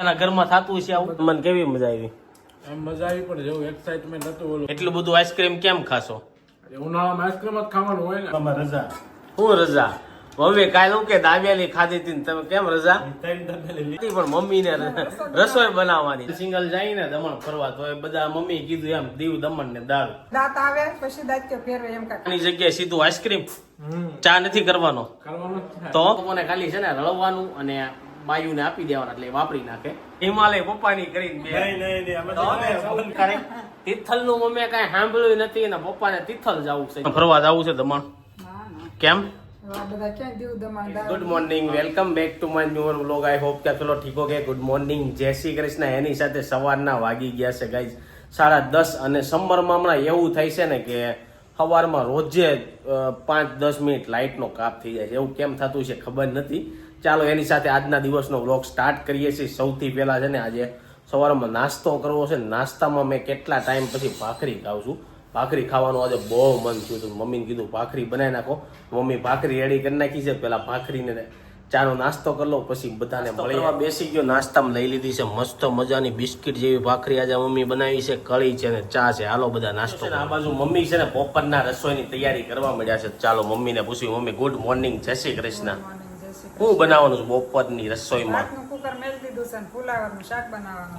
એના ઘરમાં થતું છે આવું? મને કેવી મજા આવી? એમ મજા આવી પણ જેવું એક્સાઇટમેન્ટ હતું ઓલું. એટલું બધું આઈસ્ક્રીમ કેમ ખાશો? ઉનાળામાં આઈસ્ક્રીમ જ ખાવાનું હોય ને. તમારે રજા. હું રજા? મમ્મી કાલે હું કે દાબેલી ખાધી હતી ને તમે કેમ રજા? પણ મમ્મી દાબેલી હતી પણ મમ્મીને રસોઈ બનાવવાની. સિંગલ જાય ને દમણ ફરવા તો એ બધા મમ્મી કીધું એમ દીવ દમણ ને દારૂ. દાંત આવે પછી દાંત ફેરવે એમ કાંઈ. આની જગ્યાએ સીધું આઈસ્ક્રીમ ચા નથી કરવાનો. કરવાનું તો? મને ખાલી છે ને રળવાનું અને બાયુને આપી દેવાના એટલે વાપરી નાખે. હિમાલય પપ્પાની કરીને બે. તિથલનું મમ્મી કઈ સાંભળ્યું નથી અને પપ્પાને તિથલ જવું છે. ફરવા જવું છે દમણ? કેમ? આ બધા ક્યાં દીવ દમણ? દાવ good morning welcome back to my new vlog I hope કે ચલો ઠીક કે ગુડ મોર્નિંગ જય શ્રી કૃષ્ણ. એની સાથે સવારના વાગી ગયા છે ગાઈઝ સાડા દસ અને સમરમાં હમણાં એવું થાય છે ને કે સવારમાં રોજે પાંચ દસ મિનિટ લાઇટનો કાપ થઈ જાય છે. એવું કેમ થતું છે ખબર નથી. ચાલો એની સાથે આજના દિવસનો વ્લોગ સ્ટાર્ટ કરીએ છીએ. સૌથી પહેલાં છે ને આજે સવારમાં નાસ્તો કરવો છે. નાસ્તામાં મેં કેટલા ટાઈમ પછી ભાખરી ખાઉં છું. ભાખરી ખાવાનું આજે બહુ મન થયું હતું. મમ્મીને કીધું ભાખરી બનાવી નાખો. મમ્મી ભાખરી રેડી કરી નાખી છે. પેલા ભાખરીને ચાનો નાસ્તો કરી લો પછી બધાને મળી બેસી ગયો. નાસ્તામાં લઈ લીધી છે. મસ્ત મજાની બિસ્કિટ જેવી ભાખરી આજે મમ્મી બનાવી છે. કળી છે ને ચા છે. હાલો બધા નાસ્તો આ બાજુ મમ્મી છે ને બપોરના રસોઈની તૈયારી કરવા મળ્યા છે. ચાલો મમ્મીને પૂછ્યું મમ્મી ગુડ મોર્નિંગ જય શ્રી કૃષ્ણ. શું બનાવવાનું છે બપોરની રસોઈમાં.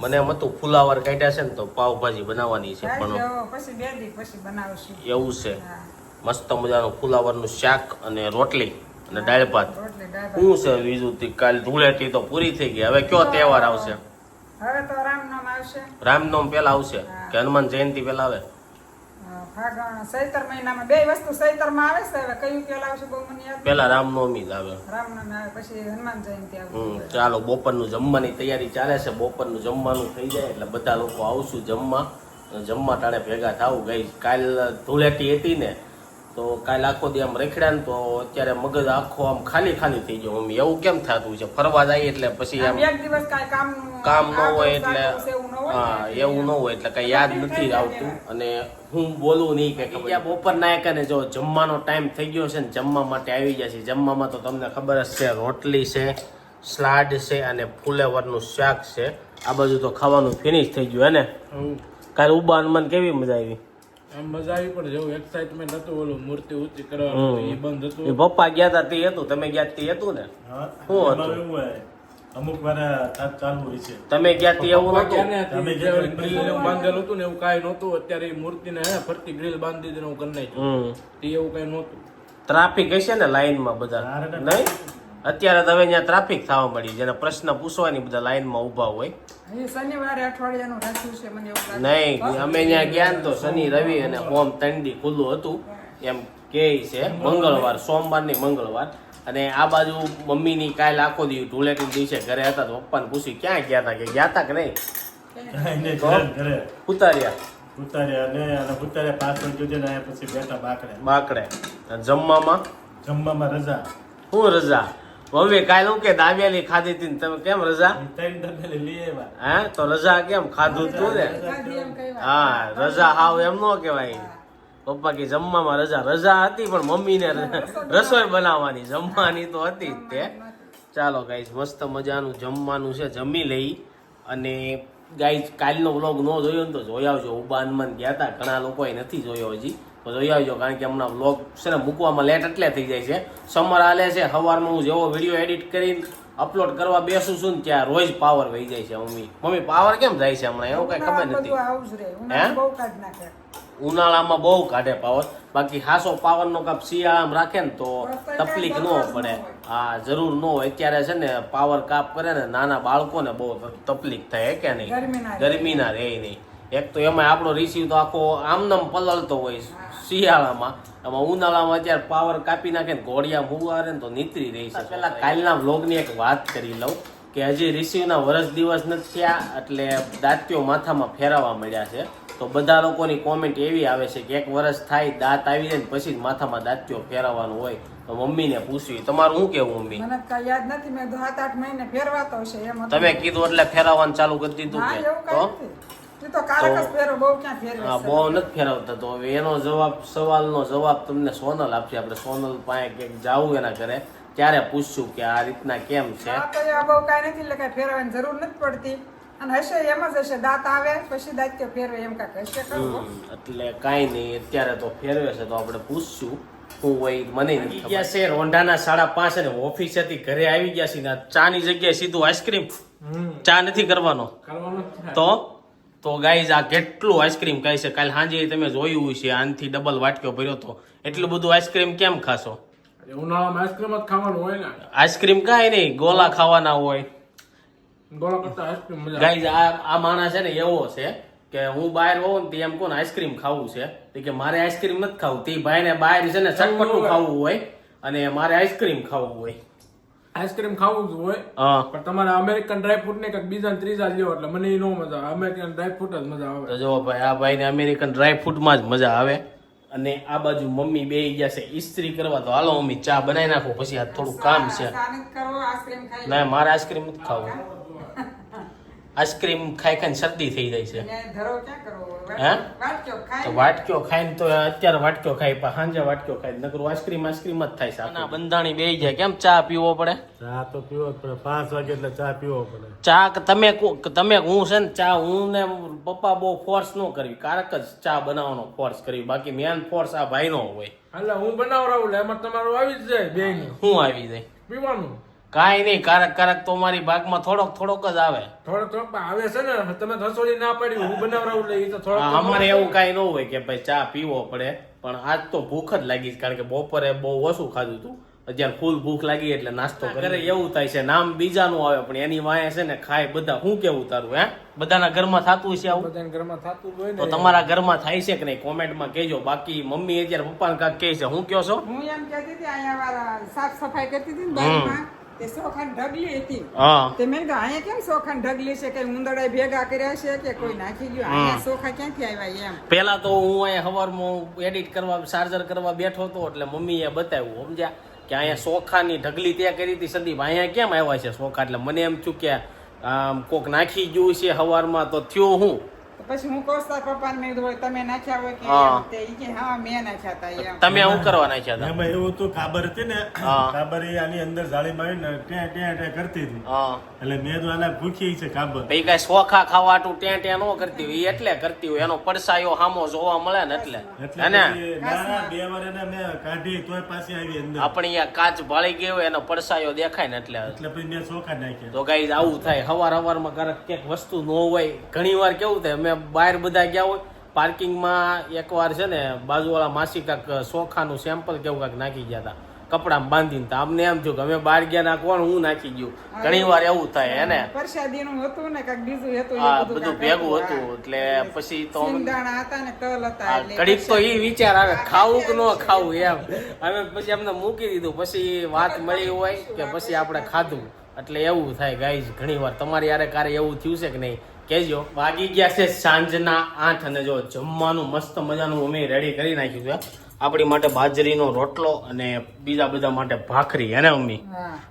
મને એમ હતું ફુલાવર કાઢ્યા છે ને તો પાવભાજી બનાવવાની છે પણ એવું છે. મસ્ત મજાનું ફુલાવરનું શાક અને રોટલી અને દાળ ભાત. શું છે બીજું કાલ ધૂળેટી તો પૂરી થઈ ગઈ. હવે કયો તહેવાર આવશે? હવે તો રામનામ પહેલા આવશે? કે હનુમાન જયંતિ પેલા આવે? ફાગણ ચૈતર મહિનામાં બે વસ્તુ ચૈતરમાં આવે છે. હવે કયું પેલા આવશે બહુ મને યાદ પેલા રામનવમી જ આવે. રામનવમી આવે પછી હનુમાન જયંતિ હમ ચાલો બપોરનું જમવાની તૈયારી ચાલે છે. બપોરનું જમવાનું થઈ જાય એટલે બધા લોકો આવશું જમવા. જમવા ટાણે ભેગા થાવું. ગઈ કાલ ધૂળેટી હતી ને તો કાલ આખો દી આમ રેખડ્યા ને તો અત્યારે મગજ આખો આમ ખાલી ખાલી થઈ ગયો. મમ્મી એવું કેમ થતું છે? ફરવા જાય એટલે પછી આમ એક દિવસ કામ ન હોય એટલે હા એવું ન હોય એટલે કઈ યાદ નથી આવતું. અને હું બોલું નહીં કે ખબર. બપોરના એક ને જો જમવાનો ટાઈમ થઈ ગયો છે ને જમવા માટે આવી ગયા છે. જમવામાં તો તમને ખબર જ છે રોટલી છે સ્લાડ છે અને ફુલેવરનું શાક છે. આ બધું તો ખાવાનું ફિનિશ થઈ ગયું હે ને. કાલે ઉબાન મને કેવી મજા આવી? એમ મજા આવી પણ જેવું એક્સાઇટમેન્ટ હતું ઓલું મૂર્તિ ઊંચી કરવાનું એ બંધ એ હતું પપ્પા ગયા હતા તે હતું તમે ગયા તે હતું ને? હા શું હતું? એવું અમુક વાર ચાલુ હોય છે. તમે ગયા તે એવું હતું ને તમે ગ્રીલ એવું બાંધેલું હતું ને એવું કાંઈ નહોતું. અત્યારે એ મૂર્તિને હે ફરતી ગ્રીલ બાંધી દીધી હું એવું કરી નાખ્યું તે એવું કાંઈ નહોતું. ટ્રાફિક હશે ને લાઈનમાં બધા? હારે નહીં? અત્યારે તો હવે ત્યાં ટ્રાફિક થવા મળી જેને પ્રશ્ન પૂછવાની બધા લાઈનમાં ઊભા હોય. એ શનિવારે અઠવાડિયાનું રાખ્યું છે મને એવું લાગે. નહીં અમે ત્યાં ગયા ને તો શનિ રવિ અને ઓમ તંડી ખુલ્લું હતું. એમ કે છે મંગળવાર સોમવારની મંગળવાર. અને આ બાજુ મમ્મીની કાલ આખો દી ધૂળેટી દિવસે ઘરે હતા તો પપ્પાને પૂછી ક્યાં ગયા હતા કે ગયા હતા કે નહીં? ઉતાર્યા. ઉતાર્યા અને અને ઉતાર્યા પાછળ જોજે ને પછી બેઠા બાકડે. બાકડે. જમવામાં? જમવામાં રજા. હું રજા? મમ્મી કાલ હું કે દાબેલી ખાધી હતી તમે કેમ રજા? હે તો રજા કેમ? ખાધું જ તું ને. હા રજા હાવ એમ ન કહેવાય. પપ્પા કે જમવામાં રજા. રજા હતી પણ મમ્મીને રસોઈ બનાવવાની. જમવાની તો હતી જ તે. ચાલો ગાઈસ મસ્ત મજાનું જમવાનું છે. જમી લઈ. અને ગાઈસ કાલનો વ્લોગ ન જોયો ને તો જોઈ આવજો. ઉબા હનુમાન ગયા હતા ઘણા લોકોએ નથી જોયો હજી. જોઈ આવજો કારણ કે હમણાં વ્લોગ છે ને મૂકવામાં લેટ એટલે થઈ જાય છે. સમર હાલે છે સવારમાં હું જેવો વીડિયો એડિટ કરીને અપલોડ કરવા બેસું છું ને ત્યાં રોજ પાવર વહી જાય છે મમ્મી. મમ્મી પાવર કેમ જાય છે હમણાં? એવું કઈ ખબર નથી. રહે ઉનાળામાં બહુ કાઢ પાવર બાકી હાસો પાવરનો કાપ શિયાળામાં રાખે ને તો તકલીફ ન પડે. હા જરૂર ન હોય. અત્યારે છે ને પાવર કાપ કરે ને નાના બાળકોને બહુ તકલીફ થાય કે નહીં. ગરમીના રહે. નહીં. એક તો એમાં આપણો રિસીવ તો આખો આમનામ પલળતો હોય શિયાળામાં. એમાં ઉનાળામાં અત્યારે પાવર કાપી નાખે ને ઘોડિયા મુવારે ને તો નીતરી રહી છે. પહેલાં કાલના વ્લોગની એક વાત કરી લઉં કે હજી રિસીવના વરસ દિવસ નથી થયા એટલે દાંતીઓ માથામાં ફેરવવા મળ્યા છે. તો બધા લોકોની કોમેન્ટ એવી આવે છે કે એક વર્ષ થાય દાંત આવી જાય ને પછી જ માથામાં દાંતીઓ ફેરવવાનું હોય. તો મમ્મીને પૂછ્યું તમારું શું કેવું મમ્મી? મને કઈ યાદ નથી. મેં કીધું સાત આઠ મહિને ફેરવાતો છે એમ તમે કીધું એટલે ફેરવવાનું ચાલુ કરી દીધું કે? તો? તો કારક ફેરો બહુ ક્યાં ફેરવે હા બહુ નથી ફેરવતા તો. હવે એનો જવાબ સવાલનો જવાબ તમને સોનલ આપશે. આપણે સોનલ પાસે ક્યાંક જાવું એના ઘરે ત્યારે પૂછશું કે આ રીતના કેમ છે. આ બહુ કાંઈ નથી એટલે કાંઈ ફેરવવાની જરૂર નથી પડતી. અને હશે એમ જ હશે દાંત આવે પછી દાંત ફેરવે એમ કાંઈક હશે એટલે કાંઈ નહીં અત્યારે તો ફેરવે છે તો આપણે પૂછશું. હું હોય મને નથી ગયા છે રોંઢાના સાડા પાંચ અને ઓફિસેથી ઘરે આવી ગયા છે ને આ ચાની જગ્યાએ સીધું આઈસ્ક્રીમ ચા નથી કરવાનો. તો? તો ગાઈઝ આ કેટલું આઈસ્ક્રીમ ખાય છે? કાલે સાંજે તમે જોયું છે આનથી ડબલ વાટક્યો ભર્યો તો. એટલું બધું આઈસ્ક્રીમ કેમ ખાશો? ઉનાળામાં આઈસ્ક્રીમ જ ખાવાનું હોય ને. આઈસ્ક્રીમ કાંઈ નહીં ગોલા ખાવાના હોય. ગાઈઝ આ આ માણસ છે ને એવો છે કે હું બહાર હોઉં ને તે એમ કોને આઈસ્ક્રીમ ખાવું છે. કે મારે આઈસ્ક્રીમ નથી ખાવું. તે ભાઈને બહાર છે ને ચટપટું ખાવું હોય અને મારે આઈસ્ક્રીમ ખાવું હોય. આઈસ્ક્રીમ ખાવું જ હોય હા. પણ તમારે અમેરિકન ડ્રાય ફ્રૂટ ને કંઈક બીજા ત્રીજા લ્યો એટલે મને એ નો મજા આવે. અમેરિકન ડ્રાય ફ્રૂટ જ મજા આવે. તો જો ભાઈ આ ભાઈને અમેરિકન ડ્રાય ફ્રૂટમાં જ મજા આવે. અને આ બાજુ મમ્મી બે ગયા છે ઇસ્ત્રી કરવા તો હાલો મમ્મી ચા બનાવી નાખો પછી આ થોડું કામ છે. ના મારે આઈસ્ક્રીમ જ ખાવું. આઈસ્ક્રીમ ખાઈ ખાઈને શરદી થઈ જાય છે. ને ધરો ક્યાં કરવો હે? વાટક્યો ખાઈ વાટક્યો ખાઈને તો અત્યારે વાટક્યો ખાઈ પણ સાંજે વાટક્યો ખાઈ. નકરું આઈસ્ક્રીમ આઈસ્ક્રીમ જ થાય છે ના બંધાણી બે જાય. કેમ ચા પીવો પડે? ચા તો પીવો જ પડે. પાંચ વાગે એટલે ચા પીવો પડે. ચા તમે કો- તમે હું છે ને ચા હું ને પપ્પા બહુ ફોર્સ ન કરવી. કારક જ ચા બનાવવાનો ફોર્સ કરવી. બાકી મેન ફોર્સ આ ભાઈનો હોય. એટલે હું બનાવડાવું એટલે એમાં તમારું આવી જ જાય બે હું આવી જાય. પીવાનું. કાંઈ નહીં કારક કારક તો મારી ભાગમાં થોડોક થોડોક જ આવે. થોડોક થોડોક આવે છે ને તમે રસોડી ના પાડી હું બનાવડાવું લઈ તો થોડોક અમારે એવું કાંઈ ન હોય કે ભાઈ ચા પીવો પડે પણ આજ તો ભૂખ જ લાગી કારણ કે બપોરે બહુ ઓછું ખાધું હતું અત્યારે ફૂલ ભૂખ લાગી એટલે નાસ્તો કરે એવું થાય છે નામ બીજાનું આવે પણ એની વાંહે છે ને ખાય બધા. હું કેવું તારું હે? બધાના ઘરમાં થતું છે આવું? બધાના ઘરમાં થતું હોય તો ને તમારા ઘરમાં થાય છે કે નહીં? કોમેન્ટમાં કહેજો. બાકી મમ્મી અત્યારે પપ્પાને કાંક કહે છે. હું કયો છો? હું એમ કહેતી હતી અહીંયા સાફ સફાઈ કરતી હતી ને તે સોખાની ઢગલી હતી. હા. તે મેં કીધું અહીંયા કેમ સોખાની ઢગલી છે? કે ઉંદરડા ભેગા કર્યા છે કે કોઈ નાખી ગયું? અહીંયા સોખા ક્યાંથી આવ્યા એમ? પેલા તો હું અહીંયા સવારમાં એડિટ કરવા ચાર્જર કરવા બેઠો હતો એટલે મમ્મીએ બતાવ્યું સમજ્યા? કે અહીંયા સોખાની ઢગલી ત્યાં કરી હતી સંદીપ અહીંયા કેમ આવ્યા છે સોખા એટલે મને એમ થયું કે આમ કોક નાખી ગયું છે સવારમાં તો થયું હું? પછી હું કહું તાર પપ્પાને મેં કીધું તમે નાખ્યા હોય કે હા. તે ઈ કે હા મેં નાખ્યા હતા એમ. તમે કરવા નાખ્યા હતા એમાં એવું હતું ખાબર હતી ને હા. કાબર એ આની અંદર જાળીમાં આવીને ટ્યા ટ્યા ટ્યા કરતી હતી. હા. એટલે મેં તો આને ભૂખી છે ખાબર. ભાઈ કઈ સોખા ત્યાં ત્યાં ન કરતી હોય એટલે કરતી હોય. એનો પડસાયો હામો જોવા મળે ને એટલે. એટલે હે ને? પછી ના ના, બે વાર એને મેં કાઢી તોય પાછી આવી અંદર. આપણે અહીંયા કાચ ભાળી ગયો હોય એનો પડસાયો દેખાય ને એટલે. એટલે પછી મેં ચોખા નાખ્યા. તો ગાઈઝ આવું થાય. હવાર હવારમાં ક્યારેક ક્યાંક વસ્તુ ન હોય. ઘણી વાર કેવું થાય અમે બહાર બધા ગયા હોય પાર્કિંગમાં એકવાર છે ને બાજુવાળા માસી કાંક સોખાનું સેમ્પલ કેવું કાંક નાખી ગયા હતા કપડામાં બાંધીને તો અમને એમ થયું કે અમે બહાર ગયા ના કોણ હું નાખી ગયું. ઘણી વાર એવું થાય હે ને? પરસાદીનું હતું ને કાંઈક બીજું હતું હા બધું ભેગું હતું, એટલે પછી તો હા. અમે- સિંગદાણા હતા ને તલ હતા ઘડીક તો એ વિચાર આવે ખાવું કે ન ખાવું એમ. અમે પછી અમને મૂકી દીધું પછી વાત મળી હોય કે પછી આપણે ખાધું. એટલે એવું થાય ગાઈઝ ઘણી વાર તમારી યારે કારે એવું થયું છે કે નહીં? કહેજો. વાગી ગયા છે સાંજના આઠ અને જો જમવાનું મસ્ત મજાનું અમે રેડી કરી નાખ્યું છે. આપણી માટે બાજરીનો રોટલો અને બીજા બધા માટે ભાખરી હે ને મમ્મી?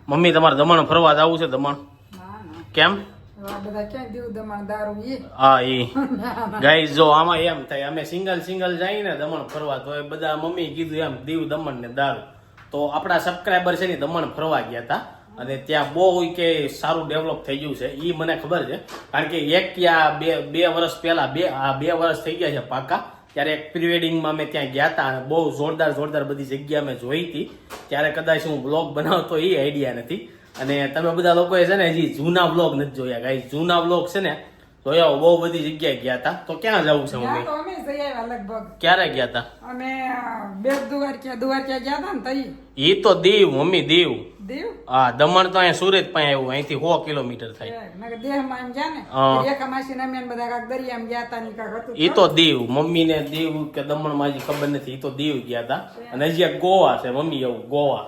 મમ્મી તમારે દમણ ફરવા જવું છે દમણ? ના ના. કેમ? હા એ ગાઈઝ જો આમાં એમ થાય અમે સિંગલ સિંગલ જઈએ ને દમણ ફરવા તો એ બધા મમ્મી કીધું એમ દીવ દમણ ને દારૂ. તો આપણા સબસ્ક્રાઈબર છે ને દમણ ફરવા ગયા હતા. અને ત્યાં બહુ કે સારું ડેવલપ થઈ ગયું છે. એ મને ખબર છે. કારણ કે એક યા બે બે વર્ષ પહેલા, બે, આ બે વર્ષ થઈ ગયા છે પાકા. ત્યારે એક પ્રિવેડિંગમાં અમે ત્યાં ગયા હતા અને બહુ જોરદાર જોરદાર બધી જગ્યા અમે જોઈ હતી. ત્યારે કદાચ હું બ્લોગ બનાવતો એ આઈડિયા નથી. અને તમે બધા લોકોએ છે ને હજી જૂના બ્લોગ નથી જોયા. કાંઈ જૂના બ્લોગ છે ને જોયા બહુ બધી જગ્યાએ ગયા હતા તો ક્યાં જવું છે મમ્મી? તો અમે જઈ આવ્યા લગભગ. ક્યારે ગયા હતા અમે બે દ્વારકા દ્વારકા ગયા હતા ને તઈ. ઈ તો દીવ મમ્મી દીવ. દીવ? હા દમણ તો અહીંયા સુરત પાસે આવ્યું અહીંથી 100 કિલોમીટર થાય. નકર દેહમાં એમ ગયા ને એક અમાસી ને અમે બધા દરિયા દરિયામાં ગયા હતા ને કાક હતું ઈ તો દીવ મમ્મી ને દીવ કે દમણમાં ખબર નથી ઈ તો દીવ ગયા હતા અને હજી ગોવા છે મમ્મી એવું ગોવા.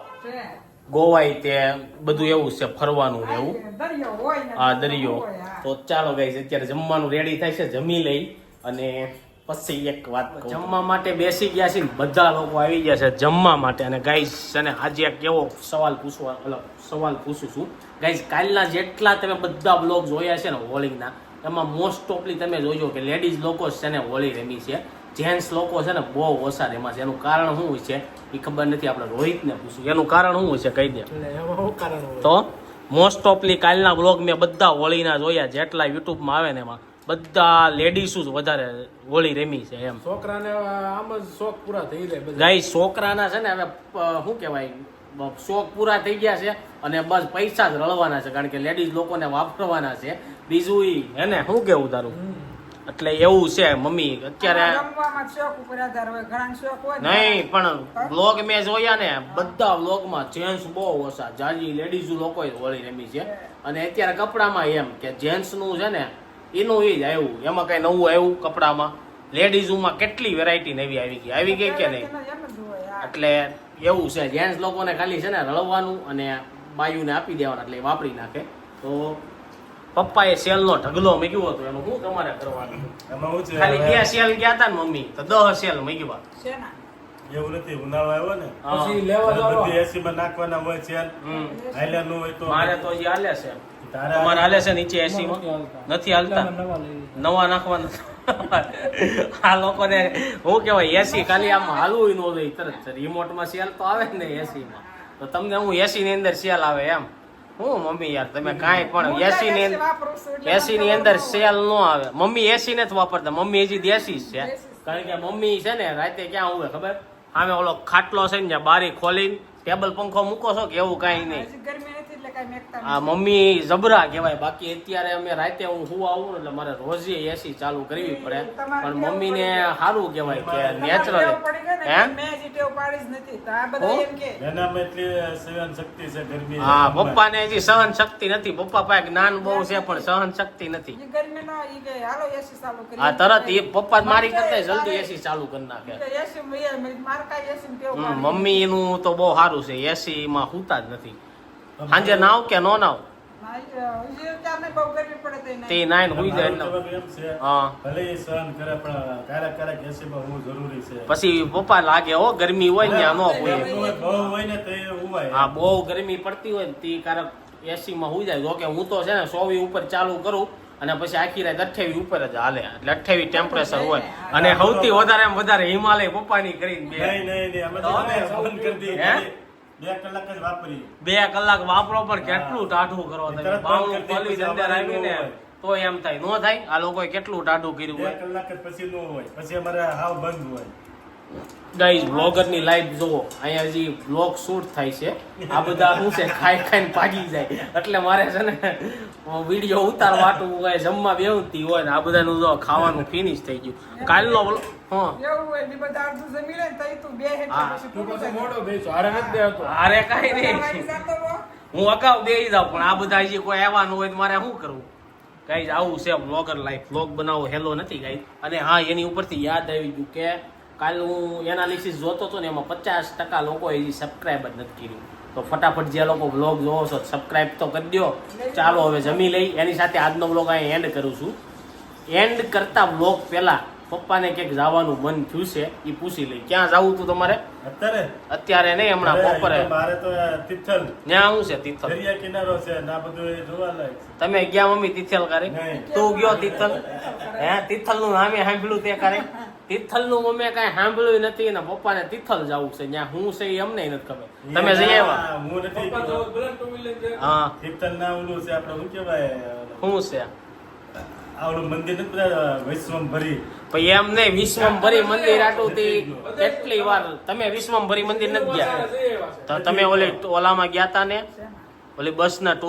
ગોવા ઈ તે બધું એવું છે ફરવાનું એવું. દરિયો હોય આ દરિયો. તો ચાલો ગાઈસ અત્યારે જમવાનું રેડી થાય છે જમી લઈ અને પછી એક વાત જમવા માટે બેસી ગયા છે ને બધા લોકો આવી ગયા છે જમવા માટે. અને ગાઈઝ અને આજે એક એવો સવાલ પૂછવા અલગ સવાલ પૂછું છું. ગાઈઝ કાલના જેટલા તમે બધા બ્લોગ જોયા છે ને હોળીના એમાં મોસ્ટ ઓફલી તમે જોજો કે લેડીઝ લોકો છે ને હોળી રમી છે. જેન્ટ્સ લોકો છે ને બહુ ઓછા રેમાં છે. એનું કારણ શું હોય છે? એ ખબર નથી. આપણે રોહિતને પૂછ્યું એનું કારણ શું છે? કહી દે. એટલે એમાં શું કારણ તો મોસ્ટ ઓફલી કાલના બ્લોગ મેં બધા હોળીના જોયા જેટલા યુટ્યુબમાં આવે ને એમાં. બધા લેડીઝ જ વધારે હોળી રેમી છે એમ. છોકરાને આમ જ શોખ પૂરા થઈ જાય ગાઈ છોકરાના છે ને હવે શું કહેવાય શોખ પૂરા થઈ ગયા છે અને બસ પૈસા જ રળવાના છે કારણ કે લેડીઝ લોકોને વાપરવાના છે. બીજું એ હે ને શું કેવું તારું? એટલે એવું છે મમ્મી. અત્યારે. નહીં પણ બ્લોગ મેં જોયા ને બધા બ્લોગમાં જેન્ટ્સ બહુ ઓછા. જાજી લેડીઝ લોકો હોળી રમી છે. અને અત્યારે કપડામાં એમ કે જેન્ટ્સનું છે ને એનું એ જ આવ્યું. એમાં કઈ નવું આવ્યું કપડામાં? લેડીઝમાં કેટલી વેરાયટી નવી આવી ગઈ? આવી ગઈ કે નહીં. એટલે એવું છે જેન્ટ્સ લોકોને ખાલી છે ને રળવાનું અને બાયુને આપી દેવાના એટલે વાપરી નાખે. તો પપ્પાએ સેલનો ઢગલો મૂક્યો હતો એનું શું તમારે કરવાનું? એમાં શું ખાલી બે સેલ ગયા હતા ને મમ્મી તો દહ સેલ મૂક્યા? એવું નથી ઉનાળો આવ્યો ને પછી લેવા એટલે બધી એસી માં નાખવાના હોય છે હમ. હાલ્યા નું હોય તો મારે તો હજી હાલે છે. તારે તમારે હાલે? છે નીચે એસી માં? નથી હાલતા. નવા નાખવાના આ લોકોને હું કેવાય એસી ખાલી આમ હાલવું ન જોઈએ તરત રિમોટમાં સેલ તો આવે ને એસી માં. તો તમને હું એસી ની અંદર સેલ આવે એમ. હું મમ્મી યાર તમે કાંઈ પણ એસી ની એસી ની અંદર સેલ નો આવે. મમ્મી એસી નથી જ વાપરતા મમ્મી હજી દેશી છે. કારણ કે મમ્મી છે ને રાતે ક્યાં હોય ખબર? આમે ઓલો ખાટલો છે ને બારી ખોલીને ટેબલ પંખો મૂકો છો કે એવું કાંઈ નહીં. આ મમ્મી. જબરા કહેવાય. બાકી અત્યારે અમે રાતે હું હું આવું એટલે મારે રોજે એસી ચાલુ કરવી પડે. પણ મમ્મીને સારું કહેવાય કે નેચરલ હે? મેં હજી ટેવ પાડી જ નથી. તો આ બધા હો? એમ કે. એનામાં એટલી સહન શક્તિ છે ગરમી હા પપ્પાને હજી સહન શક્તિ નથી. પપ્પા પાસે જ્ઞાન બહુ છે પણ સહન શક્તિ નથી. ઈ ગરમી નો ઈ કે હાલો એસી ચાલુ કરી આ તરત એ પપ્પા મારી કરતા જલ્દી એસી ચાલુ કરી નાખે. મમ્મી નું તો બહુ સારું છે. એસી માં હુતા જ નથી. સાંજે નાવ કે નો નાવ? તો નાઈન હુઈ જાય એટલે. હા. ભલે સહન કરે પણ ક્યારેક ક્યારેક હું જરૂરી છે. પછી પપ્પા લાગે હો ગરમી હોય ને હોય બહુ હોય ને તો એ હા બહુ ગરમી પડતી હોય ને તે કારક એસી માં હુઈ જાય. જો કે હું તો છે ને સોવી ઉપર ચાલુ કરું અને પછી આખી રાત અઠ્યાવી ઉપર જ હાલે. એટલે અઠ્યાવી ટેમ્પરેચર હોય. અને સૌથી વધારે એમ વધારે હિમાલય પપ્પાની કરીને બે. નહીં નહીં નહીં. અમે તો તો? છે ને બંધ કરી દઈએ? બે કલાક જ વાપરી બે કલાક વાપરો પણ કેટલું ટાઢું કરો તમે બાવણું ખોલી અંદર આવીને તો એમ થાય. નો થાય? આ લોકોએ કેટલું ટાઢું કર્યું હોય? કલાક પછી નો હોય. પછી અમારે હાવ બંધ હોય. ગાઈઝ બ્લોગરની લાઈફ જુઓ. અહીંયા હજી બ્લોગ શૂટ થાય છે. આ બધા શું છે? ખાઈ ખાઈને ભાગી જાય. એટલે મારે છે ને વીડિયો ઉતારવાટું હોય જમવા બેવતી હોય ને આ બધાનું જો ખાવાનું ફિનિશ થઈ ગયું. કાલનો અરે કઈ. નહીં. હું અગાઉ બે જાઉં પણ આ બધા હજી કોઈ આવવાનું હોય તો મારે શું કરવું? ગાઈઝ આવું છે બ્લોગર લાઈફ બ્લોગ બનાવો હેલો નથી ગાઈઝ અને હા એની ઉપરથી યાદ આવી ગયું કે કાલ હું એનાલિસિસ જોતો હતો ને એમાં પચાસ ટકા લોકો હજી સબસ્ક્રાઈબ જ નથી કર્યું. તો ફટાફટ જે લોકો બ્લોગ જોવો છો સબસ્ક્રાઈબ તો કરી દો ચાલો હવે જમી લઈ. એની સાથે આજનો બ્લોગ અહીં એન્ડ કરું છું. એન્ડ કરતા બ્લોગ પહેલા પપ્પાને ક્યાંક જવાનું મન થયું છે એ પૂછી લઈ. ક્યાં જવું તું તમારે? અત્યારે? અત્યારે નહીં હમણાં બપોરે. મારે તો તિથલ. ત્યાં શું છે તિથલ. દરિયા કિનારો છે ને બધું એ જોવાલાયક છે. તમે ગયા મમ્મી તિથલ કરે? તું ગયો તિથલ? હે? તિથલનું નામે સાંભળ્યું તે કરે? તિથલનું મમ્મી કઈ સાંભળ્યું નથી ને પપ્પાને તિથલ જવું છે. ત્યાં હું છે એ અમને નથી ખબર. તમે જઈ આવ્યા? હા, નથી તિથલ ના ઓલું છે આપણે શું કહેવાય? શું છે? આ મંદિર નથી બધા વૈષ્ણવભરી પછી એમ નહીં વિશ્વમભરી મંદિર આટું કેટલી વાર તમે વિશ્વમભરી મંદિર નથી ગયા. તો તમે ઓલી ઓલામાં ગયા તા ને? ઓલી બસના ના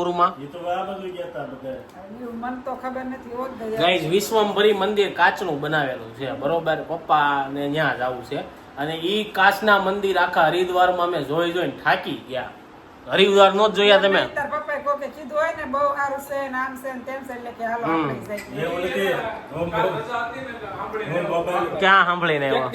એ તો આ બધું ગયા હતા બધા ઈ મન તો ખબર નથી હોત ગયા. ગાઈઝ વિશ્વમભરી મંદિર કાચનું બનાવેલું છે બરોબર? પપ્પા ને ત્યાં જવું છે. અને ઈ કાચના મંદિર આખા હરિદ્વારમાં અમે જોઈ જોઈને થાકી ગયા. હરિદ્વાર નો જોયા તમે. તાર પપ્પાએ કીધું હોય ને બહુ સારું છે આમ છે તેમ છે એટલે કે હાલો ક્યાં સાંભળીને આવ્યો?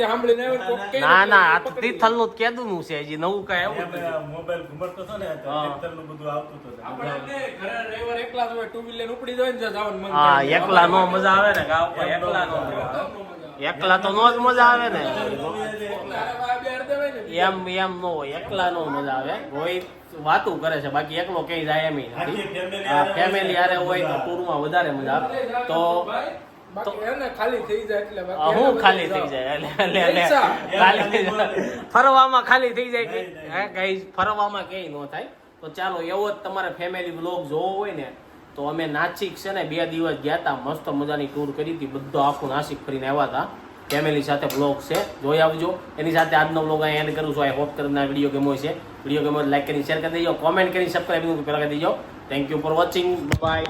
ને ના ના આ તો તિથલનું કેદું નું છે હજી નવું કઈ આવ્યું મોબાઈલ ઘુમરતો હતો ને તો નું બધું આવતું હતું. આપણે ઘરે રવિવાર એકલા જ હોય ટુ વ્હીલર ઉપડી જાય ને જવાનું હા એકલા નો મજા આવે ને ગાવ પર એકલા નો આવે. એકલા તો નો જ મજા આવે ને. એમ એમ નો હોય એકલા નો મજા આવે કોઈ વાતું કરે છે બાકી એકલો ક્યાંય જાય એમ નથી ફેમિલી યારે હોય તો ટૂરમાં વધારે મજા આવે તો ખાલી થઈ જાય એટલે બાકી આ એને હું ખાલી થઈ જાય એટલે- એટલે- એટલે પૈસા. ખાલી થઈ જાય. ફરવામાં ખાલી થઈ જાય કે નહીં, નહીં. હે guys, ફરવામાં ક્યાંય ન થાય તો ચાલો એવો જ તમારે ફેમિલી બ્લોગ જોવો હોય ને તો અમે નાસિક છે ને, બે દિવસ ગયા હતા મસ્ત મજાની ટૂર કરી હતી, બધો આખું નાસિક ફરીને આવ્યા હતા ફેમિલી સાથે બ્લોગ છે, જોઈ આવજો. એની સાથે આજનો બ્લોગ અહીં એન્ડ કરું છું. આઈ હોપ કરીને વીડિયો ગમો છે વીડિયો ગમો લાઈક કરીને શેર કરી દેજો. કોમેન્ટ કરી સબસ્ક્રાઈબ કરી દેજો. Thank you for watching bye